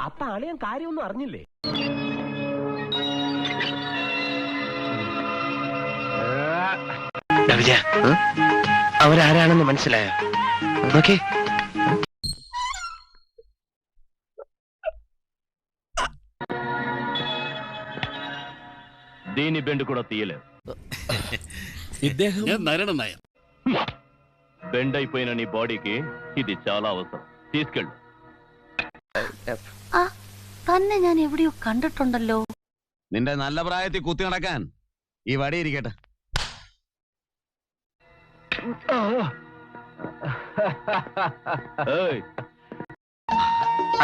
അത്താളെ ഞാൻ കാര്യമൊന്നും അറിഞ്ഞില്ലേ? അവരാരാണെന്ന് മനസ്സിലായ? ദീനി ബെണ്ടുകുടത്തിയിൽ നരണനായ ബെണ്ടായിപ്പോയിനീ ബോഡിക്ക് ഇത് ചാലാവസ്ഥ. തീസ്കള്ളു തന്നെ ഞാൻ എവിടെയോ കണ്ടിട്ടുണ്ടല്ലോ. നിന്റെ നല്ല പ്രായത്തിൽ കുത്തി നടക്കാൻ ഈ വടി ഇരിക്കട്ടെ.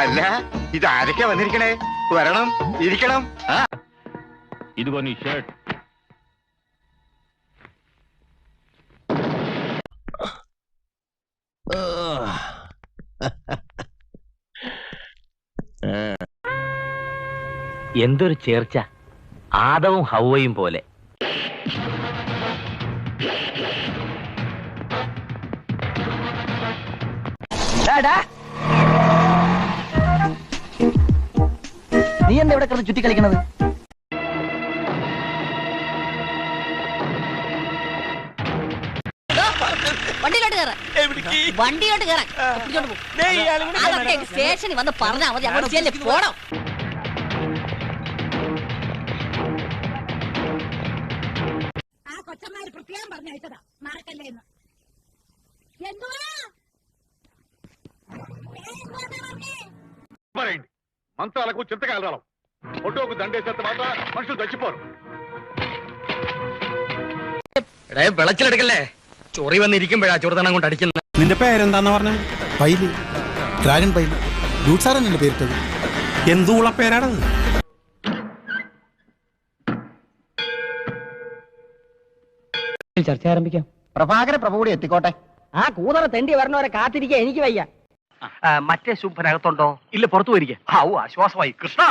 അല്ല ഇത് ആരൊക്കെ വന്നിരിക്കണേ? വരണം ഇരിക്കണം. ഇത് നീ ഷർട്ട് Ha. എന്തൊരു ചേർച്ച. ആദവും ഹൗവയും പോലെ. നീ എന്താ ഇവിടെ കിടന്ന് ചുറ്റി കളിക്കണത്? വണ്ടിയിലോട്ട് കയറാൻ വണ്ടിയോട്ട് കയറാൻ പിടിച്ചോണ്ട് പോ. അതൊക്കെ സ്റ്റേഷനിൽ വന്ന് പറഞ്ഞാൽ മതി. അങ്ങോട്ട് പോണം പോണോ അയച്ചതാ മറക്കല്ലേ എന്ന് మరేంటి మంత్రాలకు చింతకాయలు రావడం ఒడ్డోకు దండేసేంత మాత్ర మనుషులు చచ్చిపోరు എടേ വെളച്ചിലെടുക്കല്ലേ? ചൊറി വന്നിരിക്കുമ്പോഴാ ചെറുതണം കൊണ്ട് അടിക്കുന്നത്. നിന്റെ പേരെന്താന്ന് പറഞ്ഞു? പൈലി. ഡ്രാഗൺ പൈലി. ഡൂട്ട്സാറാണ് നിന്റെ പേരിട്ടത്? എന്തൂള പേരാണത്? ചർച്ച ആരംഭിക്കാം. പ്രഭാകര പ്രഭു കൂടി എത്തിക്കോട്ടെ. ആ കൂതറ തെണ്ടി വരണവരെ കാത്തിരിക്കാൻ എനിക്ക് വയ്യ. മറ്റേ ശുംഭനകത്തുണ്ടോ ഇല്ല പുറത്തു വരിക ആശ്വാസമായി. കൃഷ്ണ!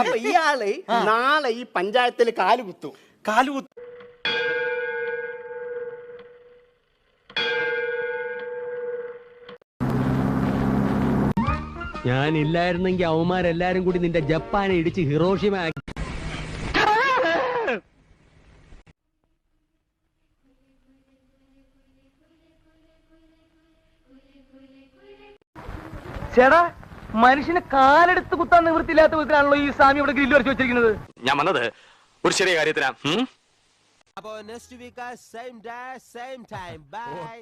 അപ്പൊ ഇയാൾ നാളെ ഈ പഞ്ചായത്തിൽ കാലുകുത്തു. കാലുകുത്തു. ഞാൻ ഇല്ലായിരുന്നെങ്കിൽ അവന്മാരെല്ലാരും കൂടി നിന്റെ ജപ്പാനെ ഇടിച്ച് ഹിറോഷിമ ചേടാ മനുഷ്യന് കാലെടുത്ത് കുത്താൻ നിവൃത്തിയില്ലാത്ത വിധത്തിലാണല്ലോ ഈ സ്വാമി ഇവിടെ ഗ്രില്ല് വരച്ച് വെച്ചിരിക്കുന്നത്. ഞാൻ വന്നത് ഒരു ചെറിയ കാര്യത്തിനാ. അപ്പോ next week same day same time bye